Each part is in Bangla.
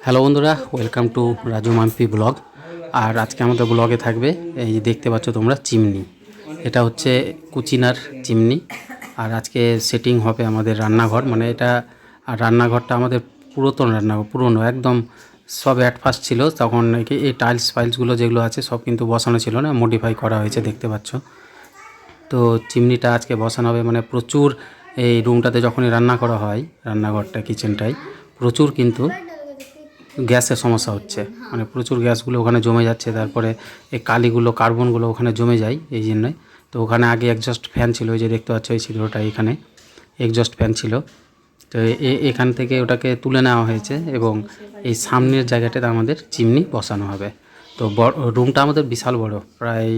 হ্যালো বন্ধুরা welcome to Raju Mampi blog আর আজকে আমাদের ব্লগে থাকবে এই যে দেখতে পাচ্ছ তোমরা চিমনি। এটা হচ্ছে কুচিনার চিমনি। আর আজকে সেটিং হবে আমাদের রান্নাঘর। মানে এটা, আর রান্নাঘরটা আমাদের পুরাতন রান্নাঘর, পুরনো, একদম সব অ্যাট ফার্স্ট ছিল। তখন এই- এই টাইলস ফাইলসগুলো যেগুলো আছে সব কিন্তু বসানো ছিল না মডিফাই করা হয়েছে, দেখতে পাচ্ছ। তো চিমনিটা আজকে বসানো হবে। মানে প্রচুর এই রুমটাতে যখনই রান্না করা হয়, রান্নাঘরটা কিচেনটাই প্রচুর কিন্তু গ্যাসের সমস্যা হচ্ছে। মানে প্রচুর গ্যাসগুলো ওখানে জমে যাচ্ছে, তারপরে এই কালিগুলো, কার্বনগুলো ওখানে জমে যায় এই জন্যই। তো ওখানে আগে একজস্ট ফ্যান ছিল ওই যে দেখতে পাচ্ছ এই ছিদ্রটা এখানে একজস্ট ফ্যান ছিল। তো এখান থেকে ওটাকে তুলে নেওয়া হয়েছে এবং এই সামনের জায়গাটাতে আমাদের চিমনি বসানো হবে। তো রুমটা আমাদের বিশাল বড়, প্রায়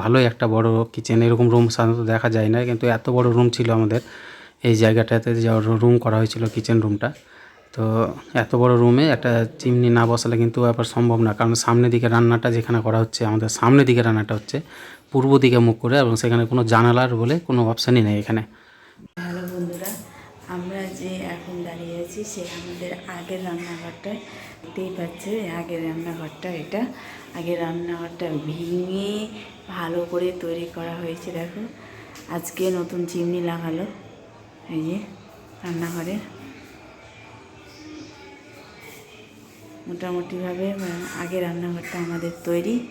ভালোই একটা বড় কিচেন এরকম রুম সাধারণত দেখা যায় না, কিন্তু এত বড় রুম ছিল আমাদের। এই জায়গাটাতে যে রুম করা হয়েছিল কিচেন রুমটা তো এত বড় রুমে একটা চিমনি না বসালে কিন্তু ব্যাপার সম্ভব না। কারণ সামনের দিকে রান্নাটা যেখানে করা হচ্ছে, আমাদের সামনের দিকে রান্নাটা হচ্ছে। পূর্ব দিকে মুখ করে এবং সেখানে কোনো জানালার বলে কোনো অপশানই নেই এখানে। হ্যালো বন্ধুরা, আমরা যে এখন দাঁড়িয়ে আছি, সে আমাদের আগের রান্নাঘরটা দেখতেই পাচ্ছে। আগের রান্নাঘরটা এটা। আগের রান্নাঘরটা ভেঙে ভালো করে তৈরি করা হয়েছে, দেখো। আজকে নতুন চিমনি লাগালো। এই যে রান্নাঘরে মোটামুটিভাবে আগে রান্নাঘরটা আমাদের তৈরি,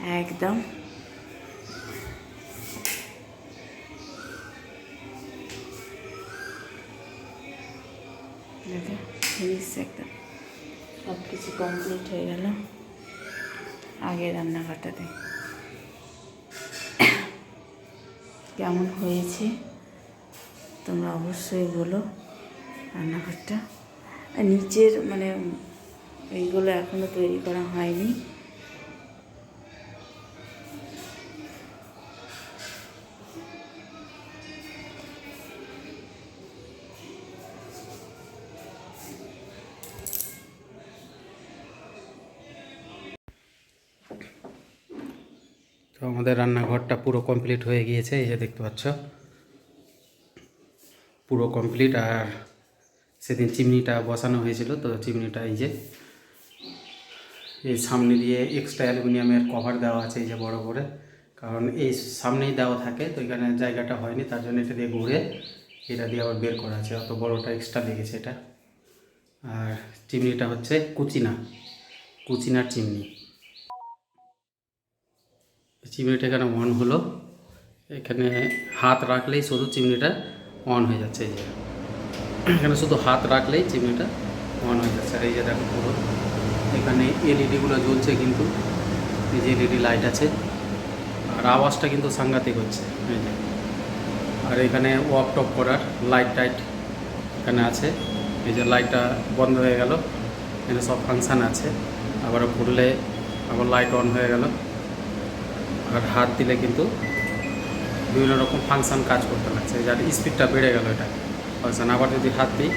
একদম। একদম সব কিছু কমপ্লিট হয়ে গেল। আগে রান্নাঘরটাতে। কেমন হয়েছে, তোমরা অবশ্যই বলো রান্নাঘরটা। নিচের মানে এইগুলো এখনও তৈরি করা হয়নি। তো আমাদের রান্নাঘরটা পুরো কমপ্লিট হয়ে গিয়েছে, এই যে দেখতে পাচ্ছ। পুরো কমপ্লিট আর সেদিন চিমনিটা বসানো হয়েছিল, তো চিমনিটা এই যে এই সামনে দিয়ে এক্সট্রা অ্যালুমিনিয়ামের কভার দেওয়া আছে এই যে বড় করে। কারণ এই সামনেই দেওয়া থাকে, তো এখানে জায়গাটা হয়নি, তার জন্য এটা দিয়ে ঘুরে এটা দিয়ে আবার বের করা আছে। অত বড়টা এক্সট্রা লেগেছে এটা। আর চিমনিটা হচ্ছে কুচিনা, কুচিনার চিমনি। চিমনিটা এখানে অন হলো। এখানে হাত রাখলেই শুধু চিমনিটা অন হয়ে যাচ্ছে, এই যে। এখানে শুধু হাত রাখলেই চিমনিটা অন হয়ে যাচ্ছে। আর এই যে দেখো পুরো। এখানে এলইডিগুলো জ্বলছে কিন্তু, এই যে এলইডি লাইট আছে। আর আওয়াজটা কিন্তু সাংঘাতিক হচ্ছে, এই যে। আর এখানে ওয়াপ টপ করার লাইট টাইট এখানে আছে। এই যে লাইটটা বন্ধ হয়ে গেল, এখানে সব ফাংশান আছে। আবার ঘুরলে আবার লাইট অন হয়ে গেল। আর হাত দিলে কিন্তু বিভিন্ন রকম ফাংশান কাজ করতে লাগছে। যার স্পিডটা বেড়ে গেল এটা। ফাংশান আবার যদি হাত দিই,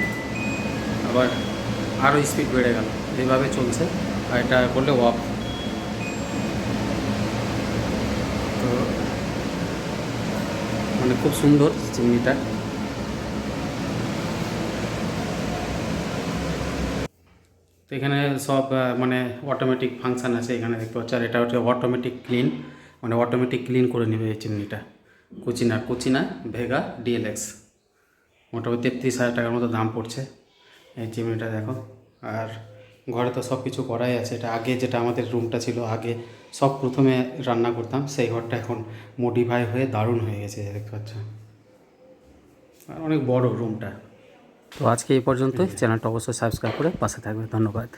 আবার আরও স্পিড বেড়ে গেল। এইভাবে চলছে, আর এটা করলে ওয়াক তো মানে খুব সুন্দর চিমনিটা। তো এখানে সব মানে অটোমেটিক ফাংশান আছে এখানে দেখতে পাচ্ছ, আর এটা হচ্ছে অটোমেটিক ক্লিন মানে অটোমেটিক ক্লিন করে নেবে এই চিমনিটা। কুচিনা কুচিনা, ভেগা ডিএলএক্স মোটামুটি তেত্রিশ হাজার টাকার মতো দাম পড়ছে এই চিমনিটা, দেখো। আর ঘরে তো সব কিছু করাই আছে। এটা আগে যেটা আমাদের রুমটা ছিল আগে সব প্রথমে রান্না করতাম। সেই ঘরটা এখন মডিফাই হয়ে দারুণ হয়ে গেছে দেখতে পাচ্ছ। আর অনেক বড় রুমটা তো আজকে এই পর্যন্তই। চ্যানেলটা অবশ্যই সাবস্ক্রাইব করে পাশে থাকবে। ধন্যবাদ।